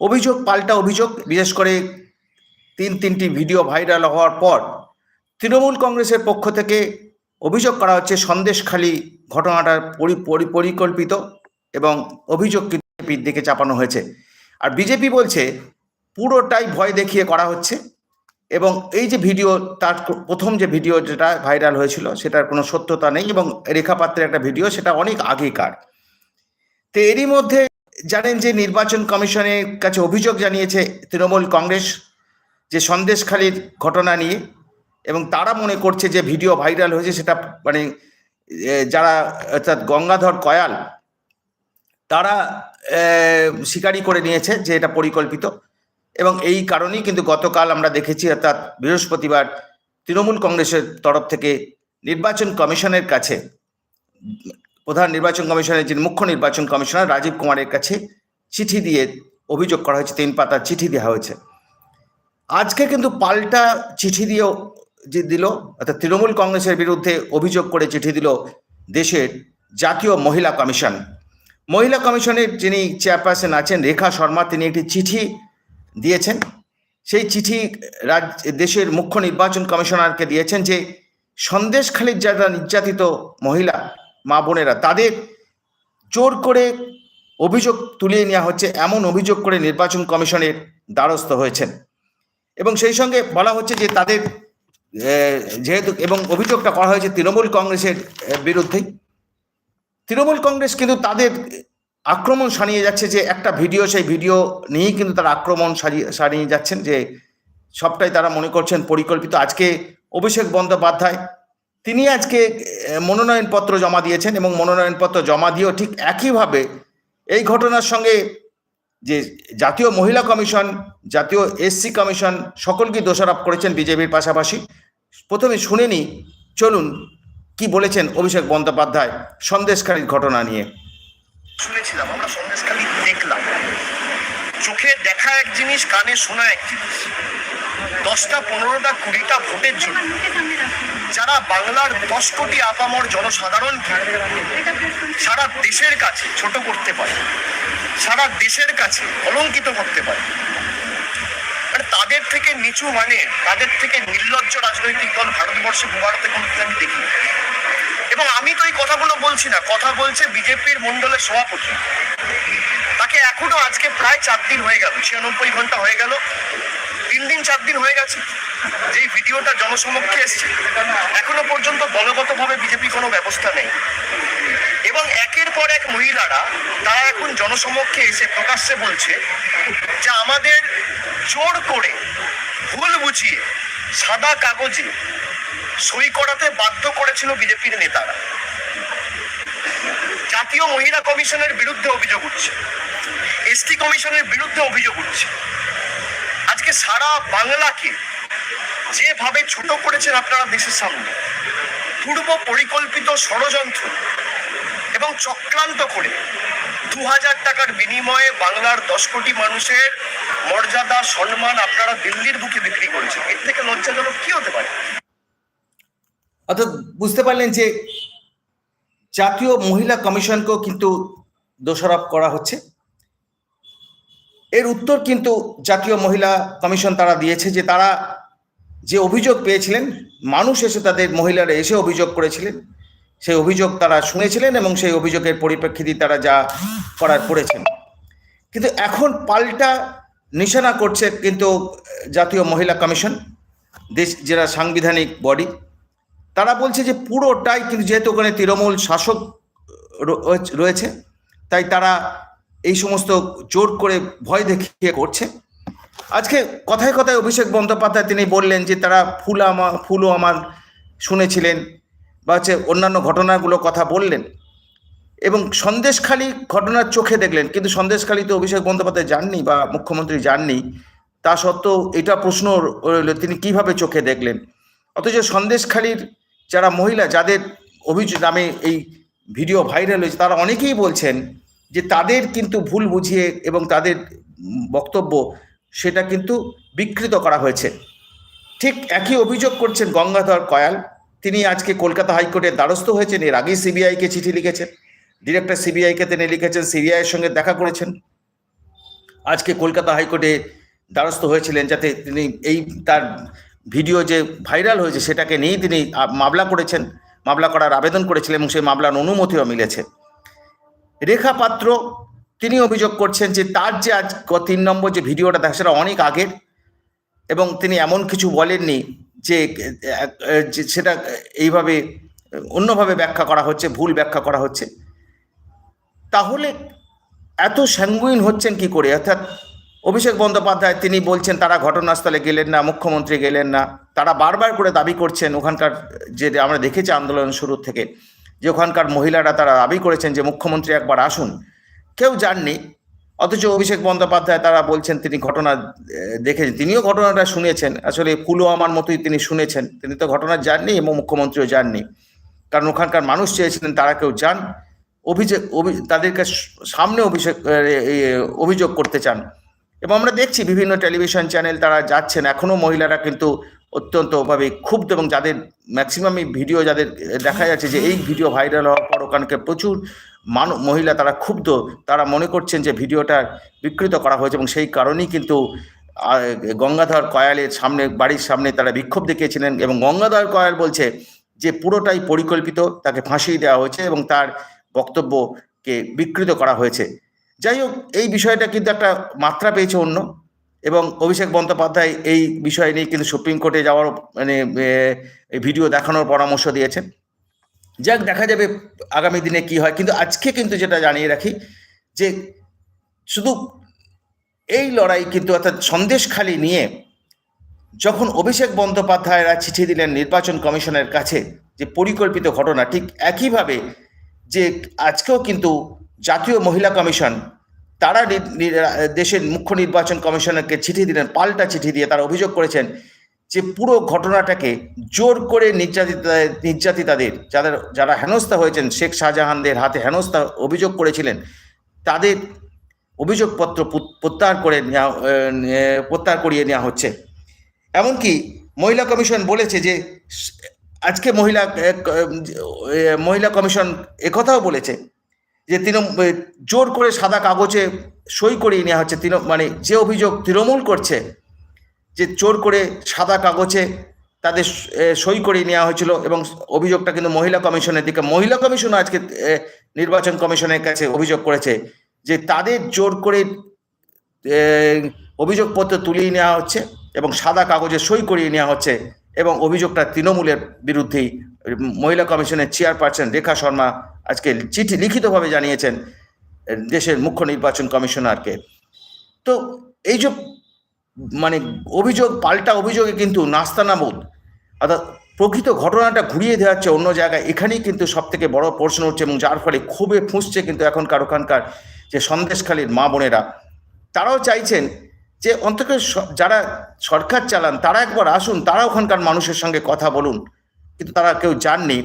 অভিযোগ, পাল্টা অভিযোগ, বিশেষ করে তিন তিনটি ভিডিও ভাইরাল হওয়ার পর তৃণমূল কংগ্রেসের পক্ষ থেকে অভিযোগ করা হচ্ছে, সন্দেশখালী ঘটনাটা পরি- পরি- পরিকল্পিত এবং অভিযোগ বিজেপির দিকে চাপানো হয়েছে। আর বিজেপি বলছে, পুরোটাই ভয় দেখিয়ে করা হচ্ছে এবং এই যে ভিডিও, তার প্রথম যে ভিডিও যেটা ভাইরাল হয়েছিল, সেটার কোনো সত্যতা নেই এবং রেখাপাত্রের একটা ভিডিও, সেটা অনেক আগেকার। তো এরই মধ্যে জানেন যে নির্বাচন কমিশনের কাছে অভিযোগ জানিয়েছে তৃণমূল কংগ্রেস যে সন্দেশখালীর ঘটনা নিয়ে, এবং তারা মনে করছে যে ভিডিও ভাইরাল হয়েছে সেটা মানে যারা, অর্থাৎ গঙ্গাধর কয়াল, তারা স্বীকারই করে নিয়েছে যে এটা পরিকল্পিত। এবং এই কারণেই কিন্তু গতকাল আমরা দেখেছি, অর্থাৎ বৃহস্পতিবার তৃণমূল কংগ্রেসের তরফ থেকে নির্বাচন কমিশনের কাছে প্রধান নির্বাচন কমিশনের যিনি মুখ্য নির্বাচন কমিশনার রাজীব কুমারের কাছে চিঠি দিয়ে অভিযোগ করা হয়েছে, তিন পাতার চিঠি দেওয়া হয়েছে। আজকে কিন্তু পাল্টা চিঠি দিয়েও যে দিল, অর্থাৎ তৃণমূল কংগ্রেসের বিরুদ্ধে অভিযোগ করে চিঠি দিল দেশের জাতীয় মহিলা কমিশন। মহিলা কমিশনের যিনি চেয়ারপারসন আছেন রেখা শর্মা, তিনি একটি চিঠি দিয়েছেন। সেই চিঠি রাজ, দেশের মুখ্য নির্বাচন কমিশনারকে দিয়েছেন যে সন্দেশখালীর যারা নির্যাতিত মহিলা মা বোনেরা, তাদের জোর করে অভিযোগ তুলিয়ে নেওয়া হচ্ছে, এমন অভিযোগ করে নির্বাচন কমিশনের দ্বারস্থ হয়েছেন। এবং সেই সঙ্গে বলা হচ্ছে যে তাদের যেহেতু, এবং অভিযোগটা করা হয়েছে তৃণমূল কংগ্রেসের বিরুদ্ধেই। তৃণমূল কংগ্রেস কিন্তু তাদের আক্রমণ সানিয়ে যাচ্ছে যে একটা ভিডিও, সেই ভিডিও নিয়েই কিন্তু তারা আক্রমণ সারিয়ে সারিয়ে যাচ্ছেন যে সবটাই তারা মনে করছেন পরিকল্পিত। আজকে অভিষেক বন্দ্যোপাধ্যায় তিনি আজকে মনোনয়নপত্র জমা দিয়েছেন এবং মনোনয়নপত্র জমা দিয়েও ঠিক একইভাবে এই ঘটনার সঙ্গে যে জাতীয় মহিলা কমিশন, জাতীয় এসসি কমিশন সকলকে দোষারোপ করেছেন বিজেপির পাশাপাশি। প্রথমে শুনে নি চলুন কি বলেছেন অভিষেক বন্দ্যোপাধ্যায় সন্দেশকারীর ঘটনা নিয়ে। শুনেছিলাম, আমরা সন্দেশকারী দেখলাম। চোখে দেখা এক জিনিস, কানে শোনা এক জিনিস। দশটা, পনেরোটা, কুড়িটা ভোটের জন্য। যারা বাংলার দশ কোটি আপামর জনসাধারণকে সারা দেশের কাছে ছোট করতে পারে। সারা দেশের কাছে অলঙ্কিত করতে পারে। মানে তাদের থেকে নিচু মানে তাদের থেকে নির্লজ্জ রাজনৈতিক দল ভারতবর্ষে ভারতে কোনোদিন আমি দেখি এবং আমি তো এই কথাগুলো বলছি না। কথা বলছে বিজেপির মন্ডলের সভাপতি। এখনও আজকে প্রায় চার দিন হয়ে গেল, ছিয়ানব্বই ঘণ্টা হয়ে গেল, তিন দিন চার দিন হয়ে গেছে, যেই ভিডিওটা জনসমক্ষে এসছে, এখনও পর্যন্ত দলগতভাবে বিজেপি কোনো ব্যবস্থা নেই। এবং একের পর এক মহিলারা, তারা এখন জনসমক্ষে এসে প্রকাশ্যে বলছে যে আমাদের জোর করে ভুল বুঝিয়ে সাদা কাগজে সই করাতে বাধ্য করেছিল বিজেপির নেতারা। জাতীয় মহিলা কমিশনের বিরুদ্ধে অভিযোগ উঠছে। এসটি কমিশনের বিরুদ্ধে অভিযোগ উঠছে। আজকে সারা বাংলাকে যেভাবে ছোট করেছেন আপনারা দেশের সামনে, পূর্ব পরিকল্পিত ষড়যন্ত্র এবং চক্রান্ত করে দু হাজার টাকার বিনিময়ে বাংলার দশ কোটি মানুষের মর্যাদা, সম্মান আপনারা দিল্লির বুকে বিক্রি করেছেন। এর থেকে লজ্জাজনক কি হতে পারে? অর্থাৎ বুঝতে পারলেন যে জাতীয় মহিলা কমিশনকেও কিন্তু দোষারোপ করা হচ্ছে। এর উত্তর কিন্তু জাতীয় মহিলা কমিশন তারা দিয়েছে যে তারা যে অভিযোগ পেয়েছিলেন, মানুষ এসে তাদের মহিলারা এসে অভিযোগ করেছিলেন। সেই অভিযোগ তারা শুনেছিলেন এবং সেই অভিযোগের পরিপ্রেক্ষিতে তারা যা করার করেছেন। কিন্তু এখন পাল্টা নিশানা করছে কিন্তু জাতীয় মহিলা কমিশন, দেশ যেটা সাংবিধানিক বডি। তারা বলছে যে পুরোটাই কিন্তু যেহেতু ওখানে তৃণমূল শাসক রয়েছে, তাই তারা এই সমস্ত জোর করে ভয় দেখিয়ে করছে। আজকে কথায় কথায় অভিষেক বন্দ্যোপাধ্যায় তিনি বললেন যে, তারা ফুল আমার ফুলও আমার শুনেছিলেন বা হচ্ছে অন্যান্য ঘটনাগুলো কথা বললেন এবং সন্দেশখালী ঘটনার চোখে দেখলেন। কিন্তু সন্দেশখালীতে অভিষেক বন্দ্যোপাধ্যায় যাননি বা মুখ্যমন্ত্রী যাননি তা সত্ত্বেও এটা প্রশ্ন রইল, তিনি কীভাবে চোখে দেখলেন? অথচ সন্দেশখালীর যারা মহিলা, যাদের অভিযোগ নামে এই ভিডিও ভাইরাল হয়েছে, তারা অনেকেই বলছেন যে তাদের কিন্তু ভুল বুঝিয়ে এবং তাদের বক্তব্য সেটা কিন্তু বিকৃত করা হয়েছে। ঠিক একই অভিযোগ করছেন গঙ্গাধর কয়াল। তিনি আজকে কলকাতা হাইকোর্টের দ্বারস্থ হয়েছেন। এর আগেই সিবিআইকে চিঠি লিখেছেন। ডিরেক্টর সিবিআইকে তিনি লিখেছেন, সিবিআইয়ের সঙ্গে দেখা করেছেন। আজকে কলকাতা হাইকোর্টে দ্বারস্থ হয়েছিলেন যাতে তিনি এই তার ভিডিও যে ভাইরাল হয়েছে সেটাকে নিয়েই তিনি মামলা করেছেন, মামলা করার আবেদন করেছিলেন এবং সেই মামলার অনুমতিও মিলেছে। রেখা পাত্র তিনি অভিযোগ করছেন যে তার যে আজ তিন নম্বর যে ভিডিওটা দেখা, সেটা অনেক আগের এবং তিনি এমন কিছু বলেননি যে সেটা এইভাবে অন্যভাবে ব্যাখ্যা করা হচ্ছে, ভুল ব্যাখ্যা করা হচ্ছে। তাহলে এত স্যাঙ্গুইন হচ্ছেন কি করে? অর্থাৎ অভিষেক বন্দ্যোপাধ্যায়, তিনি বলছেন, তারা ঘটনাস্থলে গেলেন না, মুখ্যমন্ত্রী গেলেন না, তারা বারবার করে দাবি করছেন, ওখানকার যে আমরা দেখেছি আন্দোলন শুরু থেকে। যে ওখানকার মহিলারা তারা দাবি করেছেন যে মুখ্যমন্ত্রী একবার আসুন। কেউ যাননি, অথচ অভিষেক বন্দ্যোপাধ্যায় তারা বলছেন তিনি ঘটনা দেখেছেন, তিনিও ঘটনাটা শুনেছেন। আসলে পুলওয়ামার মতোই তিনি শুনেছেন। তিনি তো ঘটনা যাননি এবং মুখ্যমন্ত্রীও যাননি কারণ ওখানকার মানুষ চেয়েছিলেন তারা কেউ যান, অভিযোগ, অভি- তাদেরকে সামনে অভিষেক অভিযোগ করতে চান। এবং আমরা দেখছি বিভিন্ন টেলিভিশন চ্যানেল তারা যাচ্ছেন। এখনও মহিলারা কিন্তু অত্যন্তভাবে ক্ষুব্ধ এবং যাদের ম্যাক্সিমাম ভিডিও যাদের দেখা যাচ্ছে যে এই ভিডিও ভাইরাল হওয়ার পর ওখানকে প্রচুর মানু, মহিলা তারা ক্ষুব্ধ। তারা মনে করছেন যে ভিডিওটা বিকৃত করা হয়েছে এবং সেই কারণেই কিন্তু গঙ্গাধর কয়ালের সামনে, বাড়ির সামনে তারা বিক্ষোভ দেখিয়েছিলেন এবং গঙ্গাধর কয়াল বলছে যে পুরোটাই পরিকল্পিত, তাকে ফাঁসিয়ে দেওয়া হয়েছে এবং তার বক্তব্যকে বিকৃত করা হয়েছে। যাই হোক, এই বিষয়টা কিন্তু একটা মাত্রা পেয়েছে অন্য। এবং অভিষেক বন্দ্যোপাধ্যায় এই বিষয় নিয়ে কিন্তু সুপ্রিম কোর্টে যাওয়ার মানে ভিডিও দেখানোর পরামর্শ দিয়েছেন। যাক, দেখা যাবে আগামী দিনে কি হয়। কিন্তু আজকে কিন্তু যেটা জানিয়ে রাখি যে শুধু এই লড়াই কিন্তু অর্থাৎ সন্দেশখালি নিয়ে যখন অভিষেক বন্দ্যোপাধ্যায়রা চিঠি দিলেন নির্বাচন কমিশনের কাছে যে পরিকল্পিত ঘটনা, ঠিক একইভাবে যে আজকেও কিন্তু জাতীয় মহিলা কমিশন তারা দেশের মুখ্য নির্বাচন কমিশনারকে চিঠি দিলেন, পাল্টা চিঠি দিয়ে তারা অভিযোগ করেছেন যে পুরো ঘটনাটাকে জোর করে নির্যাতিত, নির্যাতিতাদের, যাদের, যারা হেনস্থা হয়েছেন, শেখ শাহজাহানদের হাতে হেনস্থা অভিযোগ করেছিলেন, তাদের অভিযোগপত্র প্রত্যাহার করে নেওয়া প্রত্যাহার করিয়ে নেওয়া হচ্ছে। এমনকি মহিলা কমিশন বলেছে যে, আজকে মহিলা মহিলা কমিশন একথাও বলেছে যে তৃণমূল জোর করে সাদা কাগজে সই করিয়ে নেওয়া হচ্ছে, তৃণ মানে যে অভিযোগ তৃণমূল করছে, যে জোর করে সাদা কাগজে তাদের সই করিয়ে নেওয়া হয়েছিল এবং অভিযোগটা কিন্তু মহিলা কমিশনের দিকে, মহিলা কমিশন আজকে নির্বাচন কমিশনের কাছে অভিযোগ করেছে যে তাদের জোর করে অভিযোগপত্র তুলিয়ে নেওয়া হচ্ছে এবং সাদা কাগজে সই করিয়ে নেওয়া হচ্ছে এবং অভিযোগটা তৃণমূলের বিরুদ্ধেই, মহিলা কমিশনের চেয়ারপারসন রেখা শর্মা আজকে চিঠি লিখিতভাবে জানিয়েছেন দেশের মুখ্য নির্বাচন কমিশনারকে। তো এই যে মানে অভিযোগ, পাল্টা অভিযোগে কিন্তু নাস্তানাবুদ অর্থাৎ প্রকৃত ঘটনাটা ঘুরিয়ে দেওয়া হচ্ছে অন্য জায়গায়, এখানেই কিন্তু সব থেকে বড় প্রশ্ন হচ্ছে এবং যার ফলে খুবই ফুঁসছে কিন্তু এখনকার, ওখানকার যে সন্দেশখালীর মা বোনেরা। তারাও চাইছেন যে অন্তত যারা সরকার চালান, তারা একবার আসুন, তারা ওখানকার মানুষের সঙ্গে কথা বলুন। কিন্তু তারা কেউ যাননি।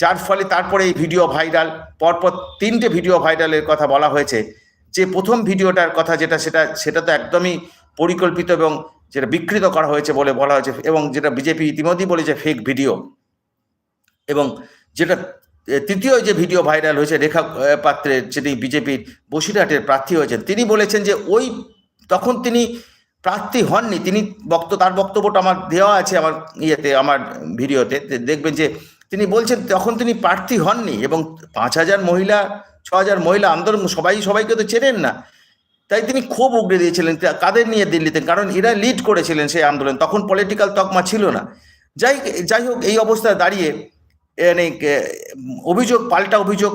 যার ফলে তারপরে এই ভিডিও ভাইরাল পরপর তিনটে ভিডিও ভাইরালের কথা বলা হয়েছে। যে প্রথম ভিডিওটার কথা যেটা, সেটা সেটা তো একদমই পরিকল্পিত এবং যেটা বিকৃত করা হয়েছে বলে বলা হয়েছে, এবং যেটা বিজেপি ইতিমধ্যেই বলেছে ফেক ভিডিও এবং যেটা তৃতীয় যে ভিডিও ভাইরাল হয়েছে, রেখা পাত্রের যিনি বিজেপির বসিরহাটের প্রার্থী হয়েছেন, তিনি বলেছেন যে ওই, তখন তিনি প্রার্থী হননি, তিনি বক্ত, তার বক্তব্যটা আমার দেওয়া আছে আমার ইয়েতে, আমার ভিডিওতে দেখবেন যে তিনি বলছেন, তখন তিনি প্রার্থী হননি এবং পাঁচ হাজার মহিলা, ছ হাজার মহিলা আন্দোলন, সবাই, সবাইকে তো চেনেন না। তাই তিনি খুব উগড়ে দিয়েছিলেন। কাদের নিয়ে দিল্লিতে? কারণ এরা লিড করেছিলেন সেই আন্দোলন। তখন পলিটিক্যাল তকমা ছিল না। যাই যাই হোক, এই অবস্থায় দাঁড়িয়ে মানে অভিযোগ, পাল্টা অভিযোগ,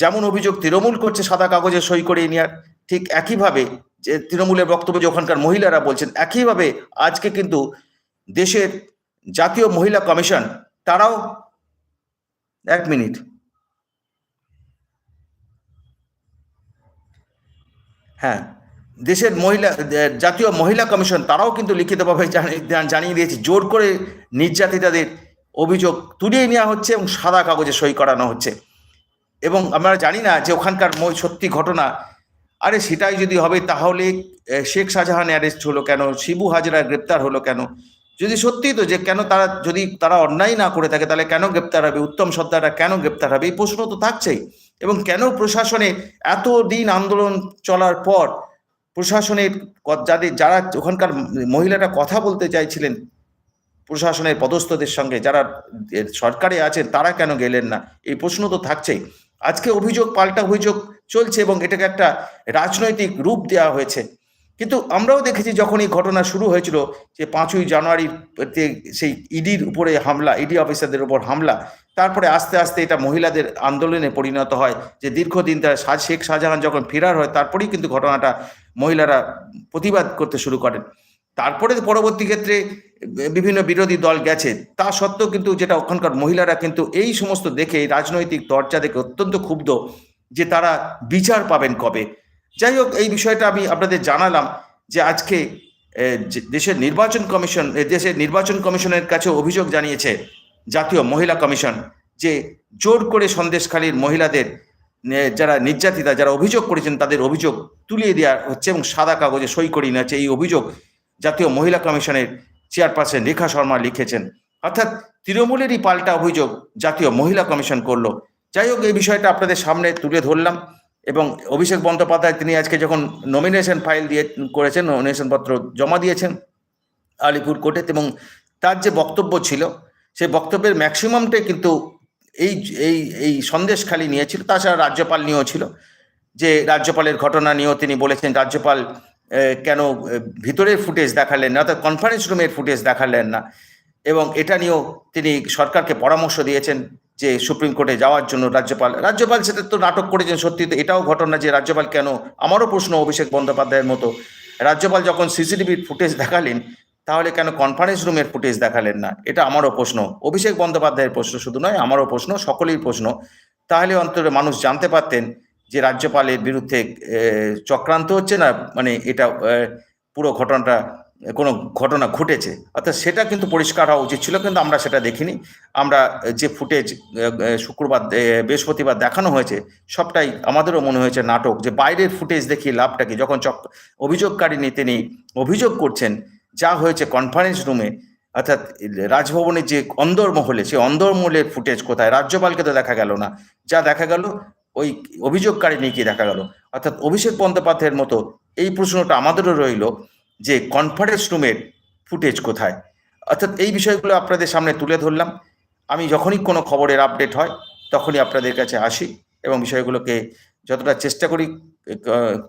যেমন অভিযোগ তৃণমূল করছে সাদা কাগজে সই করে নেওয়ার ঠিক একইভাবে, যে তৃণমূলের বক্তব্য যে ওখানকার মহিলারা বলছেন, একইভাবে আজকে কিন্তু দেশের জাতীয় মহিলা কমিশন, তারাও এক মিনিট। হ্যাঁ দেশের মহিলা জাতীয় মহিলা কমিশন, তারাও কিন্তু লিখিতভাবে জানি- জানিয়ে দিয়েছে, জোর করে নির্যাতিতাদের অভিযোগ তুলিয়ে নেওয়া হচ্ছে এবং সাদা কাগজে সই করানো হচ্ছে। এবং আমরা জানি না যে ওখানকার সত্যি ঘটনা। আরে সেটাই যদি হবে তাহলে শেখ শাহজাহান অ্যারেস্ট হলো কেন? শিবু হাজরা গ্রেপ্তার হলো কেন? যদি সত্যি তো যে কেন তারা যদি তারা অন্যায় না করে থাকে, তাহলে কেন গ্রেপ্তার হবে? উত্তম সর্দাররা কেন গ্রেপ্তার হবে? এই প্রশ্ন তো থাকছেই। এবং কেন প্রশাসনে এত দিন আন্দোলন চলার পর প্রশাসনের যাদের, যারা ওখানকার মহিলারা কথা বলতে চাইছিলেন, প্রশাসনের পদস্থদের সঙ্গে যারা সরকারে আছেন, তারা কেন গেলেন না? এই প্রশ্ন তো থাকছেই। আজকে অভিযোগ, পাল্টা অভিযোগ চলছে এবং এটাকে একটা রাজনৈতিক রূপ দেওয়া হয়েছে। কিন্তু আমরাও দেখেছি যখন এই ঘটনা শুরু হয়েছিল যে পাঁচই জানুয়ারির সেই ইডির উপরে হামলা, ইডি অফিসারদের উপর হামলা, তারপরে আস্তে আস্তে এটা মহিলাদের আন্দোলনে পরিণত হয় যে দীর্ঘদিন তার শেখ শাহজাহান যখন ফেরার হয়, তারপরেই কিন্তু ঘটনাটা মহিলারা প্রতিবাদ করতে শুরু করেন। তারপরে পরবর্তী ক্ষেত্রে বিভিন্ন বিরোধী দল গেছে। তা সত্ত্বেও কিন্তু যেটা ওখানকার মহিলারা কিন্তু এই সমস্ত দেখে রাজনৈতিক দরজা দেখে অত্যন্ত ক্ষুব্ধ যে তারা বিচার পাবেন কবে। যাই হোক, এই বিষয়টা আমি আপনাদের জানালাম যে আজকে দেশের নির্বাচন কমিশন দেশের নির্বাচন কমিশনের কাছে অভিযোগ জানিয়েছে জাতীয় মহিলা কমিশন যে জোর করে সন্দেশখালীর মহিলাদের যারা নির্যাতিতা, যারা অভিযোগ করেছেন, তাদের অভিযোগ তুলিয়ে দেওয়া হচ্ছে এবং সাদা কাগজে সই করিয়ে নেওয়া এই অভিযোগ জাতীয় মহিলা কমিশনের চেয়ারপারসন রেখা শর্মা লিখেছেন। অর্থাৎ তৃণমূলেরই পাল্টা অভিযোগ জাতীয় মহিলা কমিশন করল। যাই হোক, এই বিষয়টা আপনাদের সামনে তুলে ধরলাম। এবং অভিষেক বন্দ্যোপাধ্যায় তিনি আজকে যখন নমিনেশন ফাইল দিয়ে করেছেন নমিনেশন পত্র জমা দিয়েছেন আলিপুর কোর্টে এবং তার যে বক্তব্য ছিল, সেই বক্তব্যের ম্যাক্সিমামটাই কিন্তু এই এই এই সন্দেশখালি নিয়েছিল। তাছাড়া রাজ্যপাল নিয়েও ছিল। যে রাজ্যপালের ঘটনা নিয়েও তিনি বলেছেন, রাজ্যপাল কেন ভিতরের ফুটেজ দেখালেন না, অর্থাৎ কনফারেন্স রুমের ফুটেজ দেখালেন না। এবং এটা নিয়েও তিনি সরকারকে পরামর্শ দিয়েছেন। যে সুপ্রিম কোর্টে যাওয়ার জন্য রাজ্যপাল রাজ্যপাল সেটা তো নাটক করেছেন সত্যি তো, এটাও ঘটনা যে রাজ্যপাল কেন, আমারও প্রশ্ন অভিষেক বন্দ্যোপাধ্যায়ের মতো, রাজ্যপাল যখন সিসিটিভির ফুটেজ দেখালেন, তাহলে কেন কনফারেন্স রুমের ফুটেজ দেখালেন না? এটা আমারও প্রশ্ন, অভিষেক বন্দ্যোপাধ্যায়ের প্রশ্ন শুধু নয়, আমারও প্রশ্ন সকলেই প্রশ্ন, তাহলে অন্তরে মানুষ জানতে পারতেন যে রাজ্যপালের বিরুদ্ধে চক্রান্ত হচ্ছে না মানে এটা পুরো ঘটনাটা কোনো ঘটনা ঘটেছে। অর্থাৎ সেটা কিন্তু পরিষ্কার হওয়া উচিত ছিল, কিন্তু আমরা সেটা দেখিনি। আমরা যে ফুটেজ শুক্রবার বৃহস্পতিবার দেখানো হয়েছে, সবটাই আমাদেরও মনে হয়েছে নাটক। যে বাইরের ফুটেজ দেখি লাভটা কি? যখন চক অভিযোগকারিনী তিনি অভিযোগ করছেন, যা হয়েছে কনফারেন্স রুমে অর্থাৎ রাজভবনের যে অন্দরমহলে, সেই অন্দরমহলের ফুটেজ কোথায়? রাজ্যপালকে তো দেখা গেল না। যা দেখা গেল, ওই অভিযোগকারী নিয়ে কি দেখা গেল। অর্থাৎ অভিষেক বন্দ্যোপাধ্যায়ের মতো এই প্রশ্নটা আমাদেরও রইল। যে কনফারেন্স রুমের ফুটেজ কোথায়? অর্থাৎ এই বিষয়গুলো আপনাদের সামনে তুলে ধরলাম। আমি যখনই কোনো খবরের আপডেট হয়, তখনই আপনাদের কাছে আসি এবং বিষয়গুলোকে যতটা চেষ্টা করি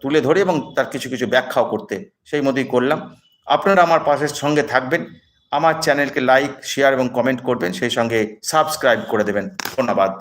তুলে ধরে এবং তার কিছু কিছু ব্যাখ্যাও করতে সেই মতোই করলাম। আপনারা আমার পাশের সঙ্গে থাকবেন। আমার চ্যানেলকে লাইক শেয়ার এবং কমেন্ট করবেন। সেই সঙ্গে সাবস্ক্রাইব করে দেবেন। ধন্যবাদ।